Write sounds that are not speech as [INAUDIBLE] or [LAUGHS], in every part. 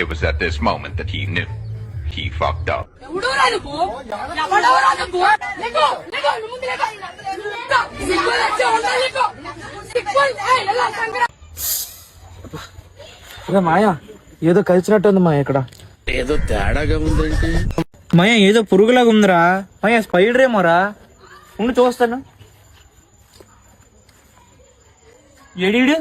It was at this moment that he knew. He fucked up. ఎవడోరా నువ్వు ఎవడోరా నువ్వు లేకో లేకో నువ్వు ముందు లేకో సిగ్గు వచ్చి ఉండాలి లేకో సిగ్గు ఏయ్ ఎలా సంగరా. అరే మాయా ఏదో కలిసినట్టుంది మాయ ఇక్కడ. ఏదో తేడాగా ఉందేంటి మాయ ఏదో పురుగులాగా ఉందిరా. మాయ స్పైడర్ ఏమోరా ఉండి చూస్తాను. ఎడీడు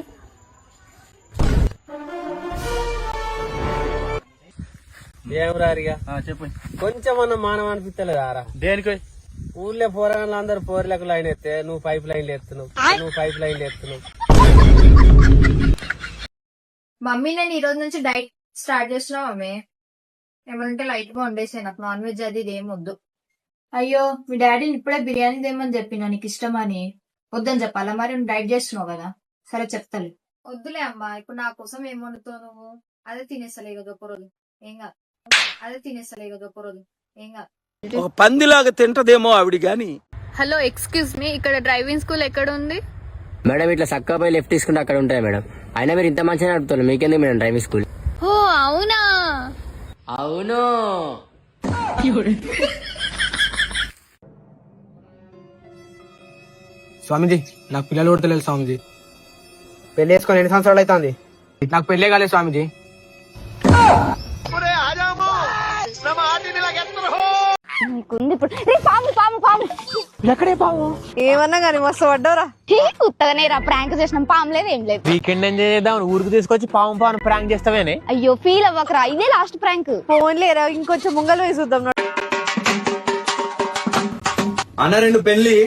ఏమరారిగా? కొంచెం అన్న మానవ అనిపిస్తలేదు ఆరా. దేనికి? ఊర్లో పోరాళ్ళు అందరు పోర్లకు లైన్ ఎత్తే నువ్వు పైప్ లైన్లు ఎత్తున్నావు నువ్వు పైప్ లైన్లు ఎత్తున్నావు మమ్మీ నేను ఈ రోజు నుంచి డైట్ స్టార్ట్ చేస్తున్నా మమ్మీ. ఏమంటే లైట్గా వండేసాను. నాకు నాన్ వెజ్ అది ఇది ఏం వద్దు. అయ్యో మీ డాడీని ఇప్పుడే బిర్యానీ దేమని చెప్పినా నీకు ఇష్టమని. వద్దని చెప్పాలా? మరి నువ్వు డైట్ చేస్తున్నావు కదా. సరే చెప్తాను వద్దులే అమ్మా ఇప్పుడు నా కోసం ఏం వండుతావు నువ్వు? అదే తినేస్తలే కదా ఒక రోజు. ఏం కాదు. అదే తినేస్తలే కదా ఒక రోజు ఏం కాదు. ఒక పందిలాగా తింటదేమో ఆవిడ గాని. హలో ఎక్స్క్యూజ్ మీ ఇక్కడ డ్రైవింగ్ స్కూల్ ఎక్కడ ఉంది మేడం ఇట్లా చక్కగా పోయి లెఫ్ట్ తీసుకుంటే అక్కడ ఉంటాయి మేడం. అయినా మీరు ఇంత మంచిగా నడుపుతారు మీకెందుకు మేడం డ్రైవింగ్ స్కూల్? ఓ అవునా? అవును. స్వామిజీ నాకు పిల్లలు కూడా తెలియదు స్వామిజీ. పెళ్ళి వేసుకొని ఎన్ని సంవత్సరాలు అవుతుంది? నాకు పెళ్ళే కాలేదు స్వామిజీ. ఏమన్నా కానీ మస్తు పడ్డవరా. ఉత్తగానే రా ప్రాంక్ చేసినాం. పాము లేదు ఏం లేదు. వీకెండ్ ఏం చేద్దాం ఊరికి తీసుకొచ్చి పాము పాము ప్రాంక్ చేస్తావేనే? అయ్యో ఫీల్ అవ్వకరా. ఇదే లాస్ట్ ప్రాంక్ ఫోన్లేరా ఇంకొంచెం ముంగలు వేసి చూద్దాం అన్న రెండు పెళ్ళి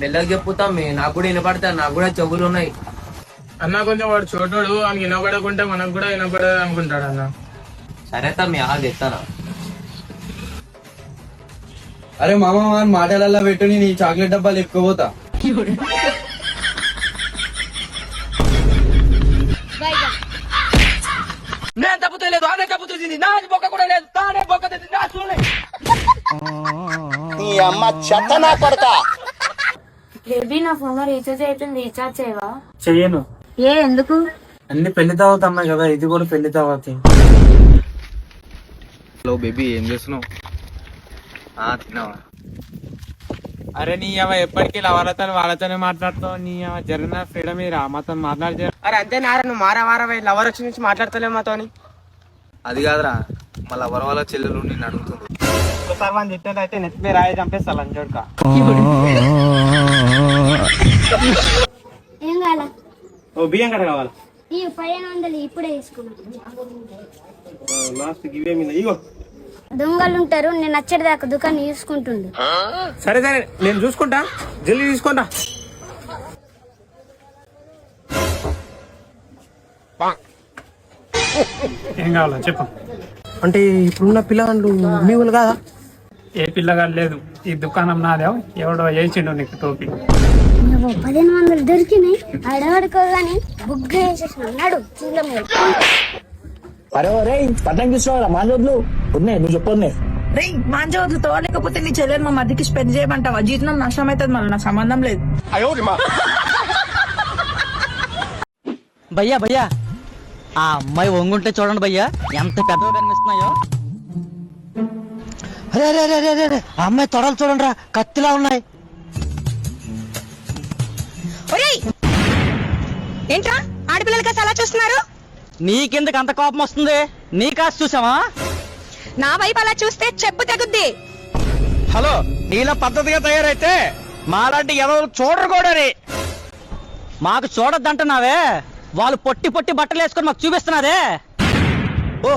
మెల్లగా చెప్పుతాం నాకు కూడా వినపడతా నాకు కూడా చెవులు ఉన్నాయి. అన్న కొంచెం వాడు చోటోడు అని వినపడకుంటే మనకు కూడా వినపడదు అనుకుంటాడు అన్న. సరే తమ్మి ఆగు చెప్తాను అరే మామ వాని మాటలల్లా పెట్టుని నీ చాక్లెట్ డబ్బాలు ఎక్కువపోతా నేను తప్పుతలేదు అదే తప్పుతుంది నాది బొక్క కూడా లేదు తానే బొక్క తెచ్చింది, నా చూడలే బేబీ నా ఫోన్లో రీఛార్జ్ అయిపోయింది రీఛార్జ్ చేయవా? చెయ్యను. ఏ ఎందుకు? అన్ని పెళ్ళి తర్వాత అమ్మాయి కదా ఇది కూడా పెళ్ళి తర్వాత. హలో బేబీ ఏం చేస్తున్నావు? తిన్నావా? అరే నీ అవ ఎప్పటికీ వాళ్ళతో వాళ్ళతోనే మాట్లాడుతావు. నీ అవ జరిగిన ఫ్రీడమ్ రా మాతో మాట్లాడితే. అరే అంతే నారా నువ్వు మారా మారా లవర్ వచ్చి నుంచి మాట్లాడతలేవు మాతోని. అది కాదురా మళ్ళీ ఎవరి వాళ్ళ చెల్లెలు నిన్ను అడుగుతుంది. ఒకసారి మనం తిట్టేది అయితే నెత్తి మీద రాయి చంపేస్తా లంచోడుక ఏం కావాలా? ఓ బియ్యం కట్ట కావాలి? ఈ పదిహేను వందలు ఇప్పుడే తీసుకున్నా. లాస్ట్ గివే మీద ఇగో. దొంగలు ఉంటారు నేను నచ్చడిదాకా దుకాణం చూసుకుంటుండు సరే సరే నేను చూసుకుంటా. జల్దీ తీసుకుంటా. ఏం కావాలా చెప్పు. అంటే ఇప్పుడున్న పిల్లగాళ్ళు మీ వాళ్ళు కాదా? ఏ పిల్లగాడు లేదు. ఈ దుకాణం నాదే. ఎవడో వేసిండు నీకు టోపీ. నువ్వు పదిహేను వందలు దొరికినాయి. అడవడుకోగానే బుగ్గ వేసేసిన అన్నాడు చూడలే మీరు రేయ్ మాంజవద్దుతో లేకపోతే నీ చెల్లెని మా మధ్యకి స్పెండ్ చేయమంటావా? జీతం నష్టం అవుతుంది మళ్ళీ నాకు సంబంధం లేదు. భయ్యా భయ్యా. ఆ అమ్మాయి వంగుంటే చూడండి భయ్యా ఎంత పెద్దగా కనిపిస్తున్నాయో. అరే అరే అరే అరే, అరే అరే. ఆ అమ్మాయి తొడలు చూడండి రా కత్తిలా ఉన్నాయి. ఏంట్రా? ఆడపిల్లలకి అలా చూస్తున్నారు? నీకెందుకు అంత కోపం వస్తుంది? నీ కాస్త చూసావా? నా వైపు అలా చూస్తే చెప్పు తగుద్ది హలో నీలా పద్ధతిగా తయారైతే మాలాంటి ఎవరు చూడరు కూడా. మాకు చూడొద్దంటున్నావే? వాళ్ళు పొట్టి పొట్టి బట్టలు వేసుకొని మాకు చూపిస్తున్నారే. ఓ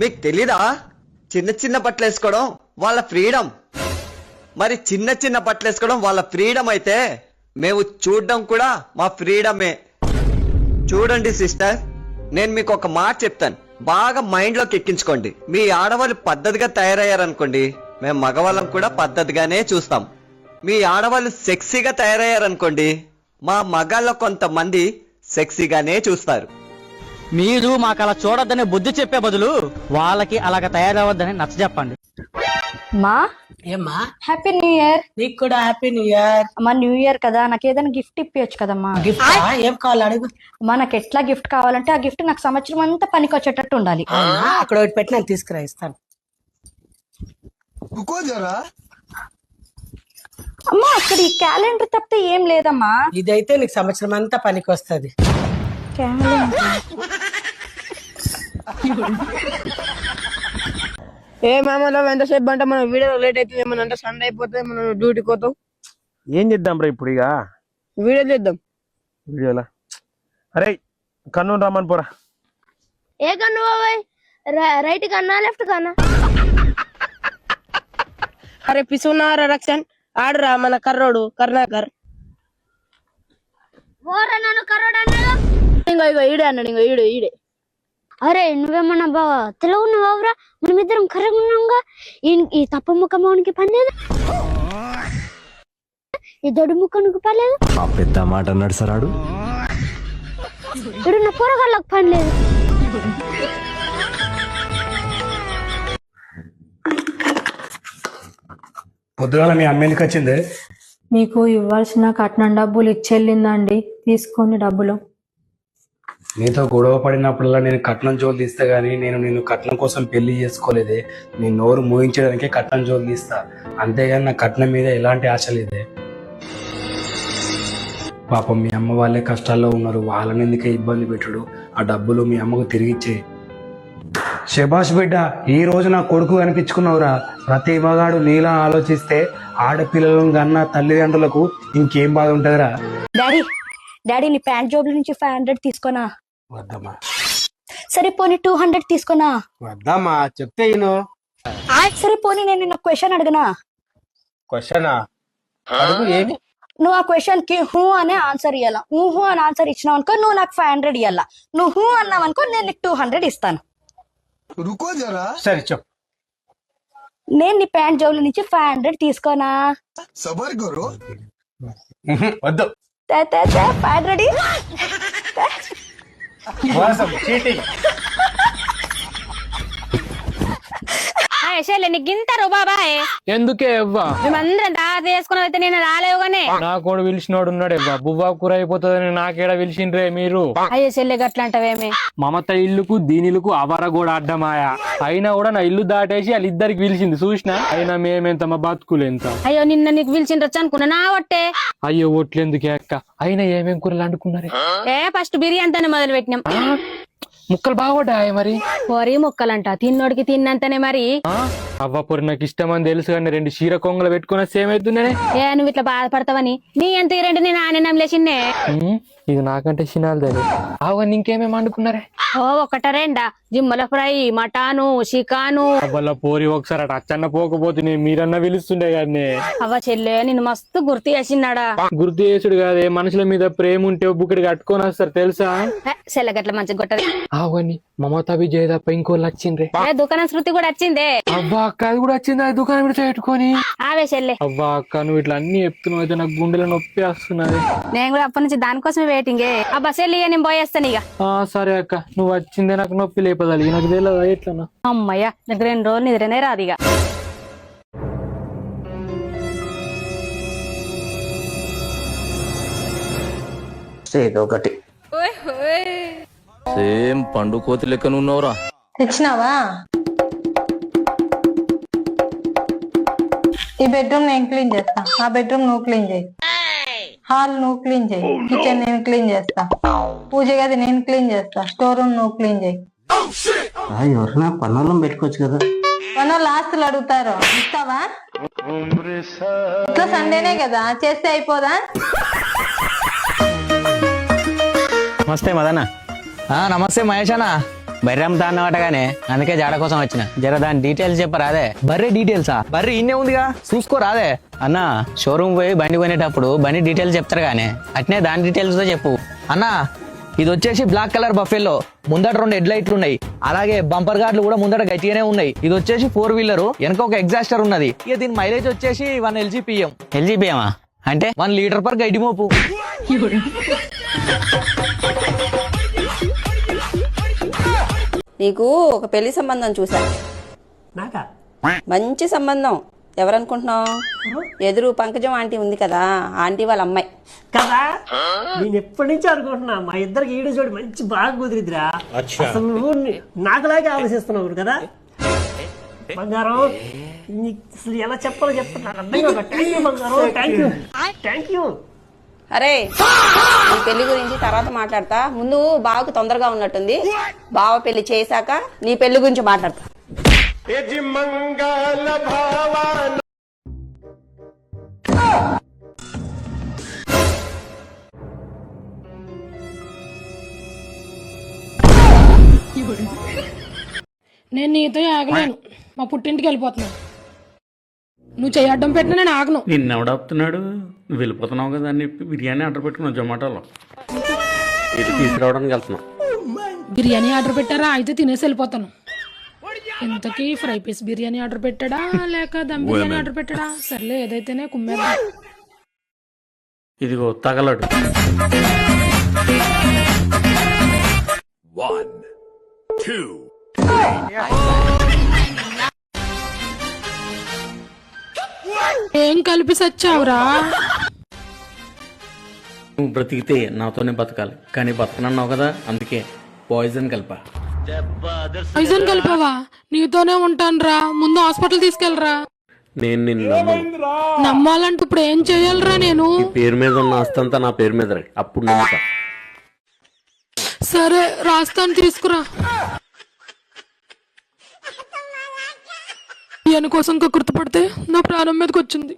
మీకు తెలీదా? చిన్న చిన్న బట్టలు వేసుకోవడం వాళ్ళ ఫ్రీడమ్. మరి చిన్న చిన్న బట్టలు వేసుకోవడం వాళ్ళ ఫ్రీడమ్ అయితే మేము చూడడం కూడా మా ఫ్రీడమే. చూడండి సిస్టర్. నేను మీకు ఒక మాట చెప్తాను. బాగా మైండ్లోకి ఎక్కించుకోండి. మీ ఆడవాళ్ళు పద్ధతిగా తయారయ్యారనుకోండి మేము మగవాళ్ళం కూడా పద్ధతిగానే చూస్తాం. మీ ఆడవాళ్ళు సెక్సీగా తయారయ్యారనుకోండి మా మగాళ్ళ కొంతమంది సెక్సీగానే చూస్తారు. మీరు మాకు అలా చూడొద్దని బుద్ధి చెప్పే బదులు వాళ్ళకి అలాగ తయారవద్దని నచ్చ చెప్పండి మా ఏమ్మా? హ్యాపీ న్యూ ఇయర్ నీకు కూడా హ్యాపీ న్యూ ఇయర్ అమ్మా న్యూ ఇయర్ కదా నాకు ఏదైనా గిఫ్ట్ ఇప్పించచ్చు కదమ్మా. గిఫ్ట్ ఏం కావాలి అడుగు. అమ్మా నాకు ఎట్లా గిఫ్ట్ కావాలంటే ఆ గిఫ్ట్ నాకు సంవత్సరం అంతా పనికి వచ్చేటట్టు ఉండాలి? అక్కడ ఒకటి పెట్టి నేను తీసుకురా ఇస్తాను. అమ్మా అక్కడ ఈ క్యాలెండర్ తప్పితే ఏం లేదమ్మా. ఇదైతే నీకు సంవత్సరం అంతా పనికి వస్తుంది. [LAUGHS] ఏ మామూలు ఎంతసేపు అంటే మనం వీడియో లేట్ అవుతుంది ఏమన్నా అంటే సండే అయిపోతుంది మనం డ్యూటీకి పోతాం. ఏం చేద్దాం రా ఇప్పుడు ఇక? వీడియో చేద్దాం. వీడియోలా? అరే కన్ను రమ్మని పోరా. ఏ కన్ను బాబాయ్? రైట్ కన్నా లెఫ్ట్ కన్నా? అరే పిసున్నారా రక్షన్ ఆడరా మన కర్రోడు కర్ణాకర్. ఓరా నన్ను కరోడా ఇంకో ఇగో ఈడే అన్నాడు ఇంకో ఈడు ఈడే. అరే నువ్వేమన్నా బావా తెలుగు ఉన్నావురా మనమిద్దరం కరెక్ట్ ఉన్నాంగా? ఈ- తప్ప ముఖమానికి పని లేదు ఈ దొడ్డు ముఖానికి పని లేదు పెద్ద మాట అన్నాడు సరాడు ఇడు నా పొరగాళ్ళకి పని లేదు పొద్దుగాల మీ అమ్మ ఎందుకు వచ్చింది? మీకు ఇవ్వాల్సిన కట్నం డబ్బులు ఇచ్చెళ్ళిందండి. తీసుకొని డబ్బులు. నీతో గొడవ పడినప్పుడల్లా నేను కట్నం జోలు తీస్తా గానీ నేను నేను కట్నం కోసం పెళ్ళి చేసుకోలేదే. నీ నోరు మూయించడానికే కట్నం జోలు తీస్తా. అంతేగాని నా కట్నం మీద ఎలాంటి ఆశ లేదే. పాపం మీ అమ్మ వాళ్ళే కష్టాల్లో ఉన్నారు. వాళ్ళని ఎందుకే ఇబ్బంది పెట్టుడు? ఆ డబ్బులు మీ అమ్మకు తిరిగిచ్చే. శభాష్ బిడ్డ ఈ రోజు నా కొడుకు కనిపించుకున్నావురా ప్రతి మగాడు నీలా ఆలోచిస్తే ఆడపిల్లలను కన్నా తల్లిదండ్రులకు ఇంకేం బాధ ఉంటుందిరా? డాడీ డాడీ నీ ప్యాంట్ జాబ్ నుంచి ఫైవ్ హండ్రెడ్ తీసుకోనా? వద్దమ్మా. సరే పోనీ టూ హండ్రెడ్ తీసుకోనా వద్దామా చెప్తే నేను సరే పోనీ నేను నిన్న క్వశ్చన్ అడగనా. క్వశ్చనా అడుగు ఏమి? నువ్వు ఆ క్వశ్చన్కి హూ అనే ఆన్సర్ ఇవ్వాలా హూ అని ఆన్సర్ ఇచ్చినావు అనుకో నువ్వు నాకు ఫైవ్ హండ్రెడ్ ఇవ్వాలా నువ్వు హూ అన్నావు అనుకో నేను నీకు టూ హండ్రెడ్ ఇస్తాను. సరే చెప్పు. నేను నీ ప్యాంట్ జోబుల నుంచి ఫైవ్ హండ్రెడ్ తీసుకోనా? ఉహు, వద్దు. ఫైవ్ హండ్రెడ్ ごめんなさ、消えていい。చెల్లె నీకు గింతారు బాబాయ్. ఎందుకే ఎవ్వా? మేమందరం దాత చేసుకుని అయితే నేను రాలేవు గానే. నా కూడా పిలిచినోడు ఉన్నాడు ఎవ్వా? బువ్వా కూర అయిపోతుందని నాకేడ పిలిచిండ్రే మీరు? అయ్యో చెల్లె గట్ల అంటావేమే మమత ఇల్లుకు దీని ఇల్లుకు అవర కూడా అడ్డమాయా. అయినా కూడా నా ఇల్లు దాటేసి వాళ్ళిద్దరికి పిలిచింది చూసినా? అయినా మేమెంత మా బతుకులు ఎంత అయ్యో నిన్న నీకు పిలిచిండ్రొచ్చు అనుకున్నా నా ఒట్టే. అయ్యో ఒట్లెందుకే అక్క? అయినా ఏమేం కూరలు అండుకున్నారే? ఏ ఫస్ట్ బిర్యానీతోనే మొదలు పెట్టినాం ముక్కలు బాగోడాయ మరి? పొరి ముక్కలంట తిన్నోడికి తిన్నంతనే మరి. ఆ? అవ్వ పొరి నాకు ఇష్టం అని తెలుసు కానీ రెండు చీర కొంగలు పెట్టుకున్న సేమ్ అవుతున్నానే ఏ నువ్వు ఇట్లా బాధపడతావని? నీ ఎంత రెండు నేను ఆనందం లేచిండే ఇది నాకంటే చిన్నాలు తెలియదు అవన్నీ ఇంకేమేమి వండుకున్నారే? ఓ ఒకట రెండా. జిమ్మల ఫ్రై మటాను చికాను. పోరి ఒకసారి అటు అచ్చన్న పోకపోతే నేను మీరన్నా పిలుస్తుండే కానీ అవ్వ చెల్లె నిన్ను మస్తు గుర్తు చేసినాడా గుర్తు చేసుడు కాదే మనుషుల మీద ప్రేమ ఉంటే బుక్కడి కట్టుకొని వస్తారు తెలుసా? చెల్లె గట్ల మంచి గొట్టది అవన్నీ మమత విజయ్ తప్ప ఇంకోళ్ళు వచ్చిండ్రే దుకాణం శృతి కూడా వచ్చిందే? అవ్వ అక్క అది కూడా వచ్చింది? ఆ దుకాణం పెడితే పెట్టుకొని. ఆవే చెల్లె. అవ్వ అక్క నువ్వు ఇట్లా అన్ని చెప్తున్నావు అయితే నాకు గుండెలో నొప్పి వస్తున్నది. నేను కూడా అప్పటి నుంచి దానికోసమే వెయిటింగ్ అబ్బా చెల్లి ఇక నేను పోయేస్తాను ఇక. ఆ సరే అక్క. నువ్వు వచ్చిందే నాకు నొప్పి లేపదాలి. నాకు తెలియదు ఎట్లనా అమ్మయ్య నాకు రెండు రోజులు నిద్రనే రాదు ఇక. ఏదో ఒకటి. సేమ్ పండు కోతి లెక్కన ఉన్నావురా. తెచ్చినావా? ఈ బెడ్రూమ్ నేను క్లీన్ చేస్తా. ఆ బెడ్రూమ్ నువ్వు క్లీన్ చేయి. హాల్ నువ్వు క్లీన్ చేయి. కిచెన్ నేను క్లీన్ చేస్తా. పూజ గది నేను క్లీన్ చేస్తా. స్టోర్ రూమ్ నువ్వు క్లీన్ చేయి. ఎవరైనా పనులను పెట్టుకోవచ్చు కదా. పనులు ఆస్తులు అడుగుతారు. ఇస్తావా? ఇట్లా సండేనే కదా. చేస్తే అయిపోదా? నమస్తే మదన్న ఆ, నమస్తే మహేష్ అన్న. బర్రె అమ్ముతా అన్నవాటగానే అందుకే జాడ కోసం వచ్చిన. జర దాని డీటెయిల్స్ చెప్పరాదే. బర్రె డీటెయిల్సా బర్రె ఇన్నే ఉందిగా? చూసుకోరాదే అన్న షోరూమ్ పోయి బండి కొనేటప్పుడు బండి డీటెయిల్స్ చెప్తారు గానే అట్నే దాని డీటెయిల్స్తో చెప్పు. అన్నా ఇది వచ్చేసి బ్లాక్ కలర్ బఫెల్లో ముందట రెండు హెడ్ లైట్లు ఉన్నాయి. అలాగే బంపర్ గార్డులు కూడా ముందట గట్టిగానే ఉన్నాయి. ఇది వచ్చేసి ఫోర్ వీలర్ వెనక ఒక ఎగ్జాస్టర్ ఉన్నది. ఇక దీని మైలేజ్ వచ్చేసి వన్ ఎల్జీ పిఎం ఎల్జీ బియ్యమా అంటే వన్ లీటర్ పర్ గడ్డి మోపు. [LAUGHS] నీకు ఒక పెళ్ళి సంబంధం చూసా మంచి సంబంధం. ఎవరనుకుంటున్నావు? ఎదురు పంకజం ఆంటీ ఉంది కదా ఆంటీ వాళ్ళ అమ్మాయి. కదా? నేను ఎప్పటి నుంచి అనుకుంటున్నా మా ఇద్దరికి ఈడు జోడి మంచి బాగా కుదిరిద్దిరా. అసలు నువ్వు నాకులాగే ఆలోచిస్తున్నావు కదా. బంగారం అసలు ఎలా చెప్పాలో యూ బంగారం. థ్యాంక్ యూ థ్యాంక్ యూ అరే నీ పెళ్ళి గురించి తర్వాత మాట్లాడతా. ముందు బావకు తొందరగా ఉన్నట్టుంది. బావ పెళ్ళి చేశాక నీ పెళ్ళి గురించి మాట్లాడతా. నేను నీతో ఆగలేను. మా పుట్టింటికి వెళ్ళిపోతున్నాను. నువ్వు చేయడం పెట్టినా నేను ఆగను. నిన్ను ఎవడాపుతున్నాడు నువ్వు వెళ్ళిపోతున్నావు కదా అని చెప్పి బిర్యానీ ఆర్డర్ పెట్టుకున్నావు జొమాటోలో. ఇది తీసుకురావడానికి వెళ్తున్నావు బిర్యానీ ఆర్డర్ పెట్టారా? అయితే తినేసి వెళ్ళిపోతాను. ఇంతకీ ఫ్రై పీస్ బిర్యానీ ఆర్డర్ పెట్టాడా? లేక దమ్ బిర్యానీ ఆర్డర్ పెట్టాడా? సర్లే ఏదైతేనే కుమ్మేద్దాం. ఇదిగో తగలడు. ఏం కలిపి సచ్చావురా? నువ్వు బ్రతికితే నాతోనే బతకాలి. కానీ బతకనన్నావు కదా అందుకే పాయిజన్ కలిపా. పాయిజన్ కలిపావా? నీతోనే ఉంటానురా. ముందు హాస్పిటల్ తీసుకెళ్ళరా. నేను నిన్ను. నమ్మాలంటే ఇప్పుడు ఏం చేయాలరా నేను? పేరు మీద ఉన్న ఆస్తంతా నా పేరు మీద అప్పుడు నమ్ముతా. సరే రాస్తాను తీసుకురా. బిర్యానీ కోసం గుర్తుపడితే నా ప్రాణం మీదకి వచ్చింది.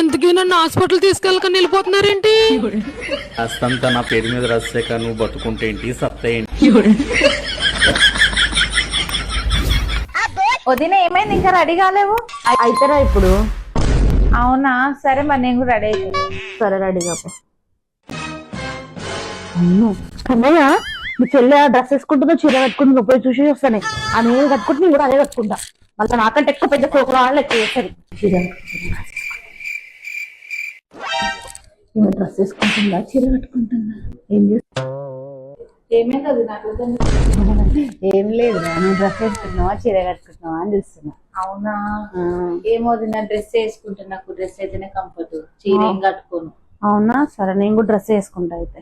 ఎందుకీ నన్ను హాస్పిటల్ తీసుకెళ్ళకని వెళ్ళిపోతున్నారేంటి ఆస్తంతా నా పేరు మీద రాసాక నువ్వు బతుకుంటే ఏంటి? సత్తా ఏంటి? వదిన ఏమైంది? ఇంకా రెడీ కాలేవు? అయితేరా ఇప్పుడు. అవునా? సరే మరి నేను కూడా రెడీ అయితే సరే రెడీ కాపో. కన్నయ్య మీ చెల్లె డ్రెస్ వేసుకుంటుందో చీర కట్టుకుంటుందో పోయి చూసి వస్తానే. ఆమె ఏది కట్టుకుంటే నేను కూడా అదే కట్టుకుంటా. మళ్ళీ నాకంటే ఎక్కువ పెద్ద కోకుల వాళ్ళు ఎక్కువ చేస్తారు చీర డ్రెస్ వేసుకుంటుందా? చీర కట్టుకుంటుందా? ఏం చేస్తా ఏమైంది ఏం లేదు నువ్వు డ్రెస్ వేసుకుంటున్నావా చీర కట్టుకుంటున్నావా అని చూస్తున్నా. అవునా? ఏమో నా డ్రెస్ వేసుకుంటా నాకు డ్రెస్ అయితేనే కంఫర్ట్ చీర ఏం కట్టుకోను. అవునా? సరే నేను కూడా డ్రెస్ వేసుకుంటా అయితే.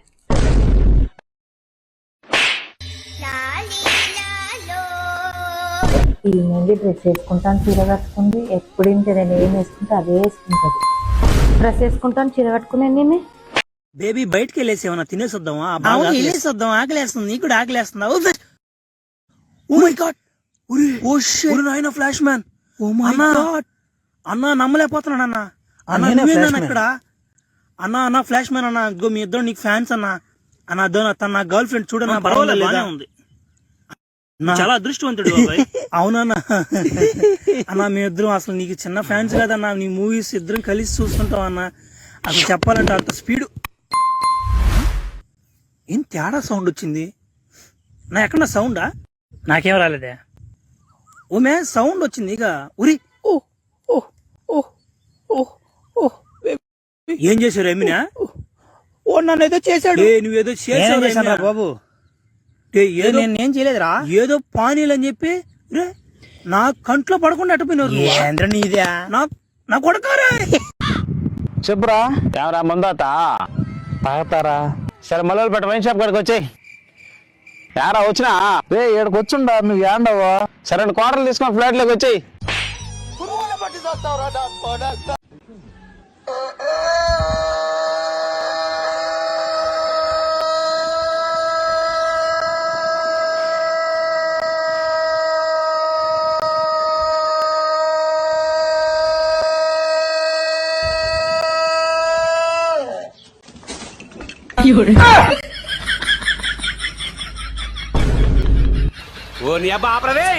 ఈ నుండి డ్రెస్ వేసుకుంటాను చీర కట్టుకుంది. ఎప్పుడు ఇంత నేను ఏం వేసుకుంటే అదే వేసుకుంటది. డ్రెస్ వేసుకుంటాను చీర కట్టుకునే నేను. బేబీ బయటకి వెళ్ళేసి ఏమన్నా తినేసొద్దామా? వెళ్ళేసి వద్దాం ఆకలేస్తుంది. నీకు కూడా ఆకలేస్తుందా? Oh my god oh shit నాయన flash man oh my god అన్న నమ్మలేకపోతున్నాను అన్న. అన్న నువ్వేనా ఇక్కడ? అన్న అన్న ఫ్లాష్ మ్యాన్ అన్న. మీ ఇద్దరు నీకు ఫ్యాన్స్ అన్న. అన్న అదో నా- తన నా గర్ల్ ఫ్రెండ్ చూడన్న పర్వాలేదు ఉంది. చాలా అదృష్టవంతుడు అవునన్నా అన్న మీ ఇద్దరం అసలు నీకు చిన్న ఫ్యాన్స్ కదన్నా నీ మూవీస్ ఇద్దరం కలిసి చూస్తుంటాం అన్న అసలు చెప్పాలంటే అంత స్పీడ్ ఏం తేడా సౌండ్ వచ్చింది నా ఎక్కడ సౌండా నాకేం రాలేదే ఓమే సౌండ్ వచ్చింది ఇక ఉరి ఓ ఓ ఓ ఓ ఓ ఏం చేశారు ఎమినా ఓ నన్ను ఏదో చేశాడు నువ్వేదో చేశావు బాబు ఏదో నేను చేయలేదురా. ఏదో పానీలు అని చెప్పి రే నా కంట్లో పడకుండా అట్టుపోయినారు నీదే. నా నా కొడకారా. చెప్పురా ఏమరా ముందాత? తాగుతారా? సరే మల్లెలు పెట్ట వైన్ షాప్ కాడికి వచ్చాయి యారా వచ్చినా? రే ఇక్కడికి వచ్చుండా నువ్వు ఏండవో? సరే క్వార్టర్లు తీసుకొని ఫ్లాట్లోకి వచ్చాయి ఓ నీ అబ్బా ఆపరదే